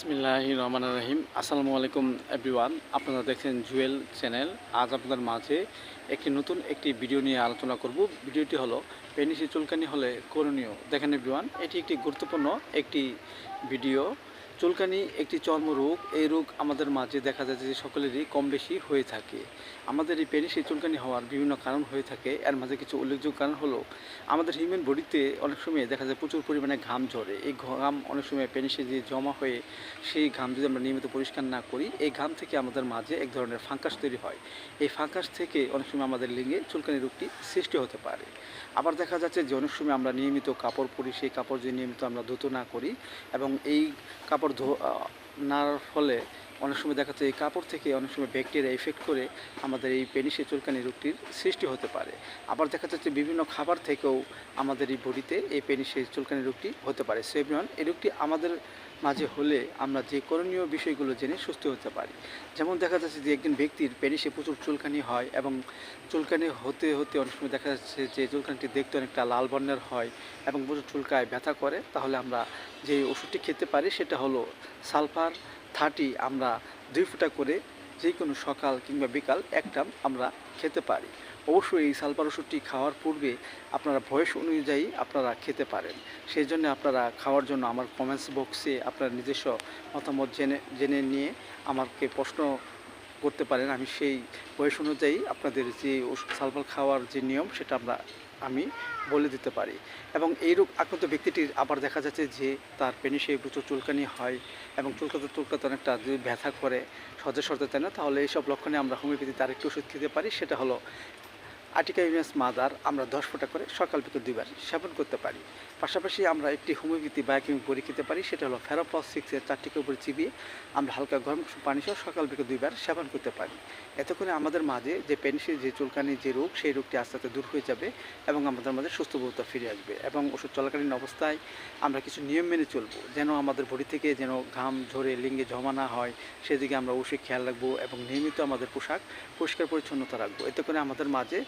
বিসমিল্লাহ রহমান রহিম। আসসালামু আলাইকুম, এভরিওয়ান। আপনারা দেখছেন জুয়েল চ্যানেল। আজ আপনাদের মাঝে একটি নতুন একটি ভিডিও নিয়ে আলোচনা করব। ভিডিওটি হলো পেনিসি চুলকানি হলে করণীয়। দেখেন, এভরিওয়ান, এটি একটি গুরুত্বপূর্ণ একটি ভিডিও। চুলকানি একটি চর্মরোগ। এই রোগ আমাদের মাঝে দেখা যাচ্ছে যে সকলেরই কম বেশি হয়ে থাকে। আমাদের এই পেনিসি চুলকানি হওয়ার বিভিন্ন কারণ হয়ে থাকে। এর মাঝে কিছু উল্লেখযোগ্য কারণ হলো, আমাদের হিউম্যান বডিতে অনেক সময় দেখা যায় প্রচুর পরিমাণে ঘাম ঝরে। এই ঘাম অনেক সময় পেনিসে যে জমা হয়ে সেই ঘাম যদি আমরা নিয়মিত পরিষ্কার না করি, এই ঘাম থেকে আমাদের মাঝে এক ধরনের ফাঙ্কাস তৈরি হয়। এই ফাঙ্কাস থেকে অনেক সময় আমাদের লিঙ্গে চুলকানি রোগটি সৃষ্টি হতে পারে। আবার দেখা যাচ্ছে যে অনেক সময় আমরা নিয়মিত কাপড় পরি, সেই কাপড় যদি নিয়মিত আমরা ধুতো না করি এবং এই কাপড় Oh. নার ফলে অনেক সময় দেখা যাচ্ছে এই কাপড় থেকে অনেক সময় ব্যাকটেরিয়া এফেক্ট করে আমাদের এই পেনিসে চুলকানি রোগটির সৃষ্টি হতে পারে। আবার দেখা যাচ্ছে বিভিন্ন খাবার থেকেও আমাদের এই বডিতে এই পেনিসে চুলকানি রোগটি হতে পারে। সেভরিয়ন এই রোগটি আমাদের মাঝে হলে আমরা যে করণীয় বিষয়গুলো জেনে সুস্থ হতে পারি। যেমন দেখা যাচ্ছে যে একজন ব্যক্তির পেনিসে প্রচুর চুলকানি হয় এবং চুলকানি হতে হতে অনেক সময় দেখা যাচ্ছে যে চুলকানিটি দেখতে অনেকটা লাল বর্ণের হয় এবং প্রচুর চুলকায় ব্যথা করে, তাহলে আমরা যে ওষুধটি খেতে পারি সেটা হলো সালফার থার্টি আমরা দুই ফুটা করে যে কোনো সকাল কিংবা বিকাল একটা আমরা খেতে পারি। অবশ্যই এই সালফার ওষুধটি খাওয়ার পূর্বে আপনারা বয়স অনুযায়ী আপনারা খেতে পারেন। সেই জন্য আপনারা খাওয়ার জন্য আমার কমেন্টস বক্সে আপনার নিজস্ব মতামত জেনে জেনে নিয়ে আমাকে প্রশ্ন করতে পারেন, আমি সেই বয়স অনুযায়ী আপনাদের যে ওষুধ সালফাল খাওয়ার যে নিয়ম, সেটা আমরা, আমি বলে দিতে পারি। এবং এই রোগ আক্রান্ত ব্যক্তিটির আবার দেখা যাচ্ছে যে তার পেনিসে প্রচুর চুলকানি হয় এবং চুলকাতে চুলকাতে অনেকটা যদি ব্যথা করে সজা সরতে চায় না, তাহলে এইসব লক্ষণে আমরা হোমিওপ্যাথিতে তার একটু ওষুধ খেতে পারি, সেটা হলো আটিকা ইউএস মাদার আমরা দশ ফোঁটা করে সকাল বিকেল দুইবার সেবন করতে পারি। পাশাপাশি আমরা একটি হোমিওপ্যাথি বায়োকেমিক বড়ি খেতে পারি, সেটা হলো ফেরোপ্লাস সিক্সের চারটিকে উপরে চিবিয়ে আমরা হালকা গরম পানি সহ সকাল বিকেল দুইবার সেবন করতে পারি। এতে করে আমাদের মাঝে যে পেনিসের যে চুলকানি, যে রোগ, সেই রোগটি আস্তে আস্তে দূর হয়ে যাবে এবং আমাদের মাঝে সুস্থ বোধতা ফিরে আসবে এবং ওষুধ চলাকালীন অবস্থায় আমরা কিছু নিয়ম মেনে চলবো, যেন আমাদের বডি থেকে যেন ঘাম ঝরে লিঙ্গে জমা না হয়, সেদিকে আমরা অবশ্যই খেয়াল রাখব এবং নিয়মিত আমাদের পোশাক পরিষ্কার পরিচ্ছন্নতা রাখব। এতে করে আমাদের মাঝে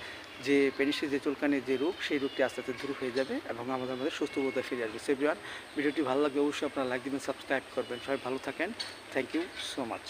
যে পেনিসের যে চুলকানির যে রোগ, সেই রোগটি আস্তে আস্তে দূর হয়ে যাবে এবং আমাদের মধ্যে সুস্থ বোধতা ফিরে আসবে। সেভিয়ার ভিডিওটি ভালো লাগবে অবশ্যই আপনারা লাইক দিবেন সাবস্ক্রাইব করবেন। সবাই ভালো থাকেন। Thank you so much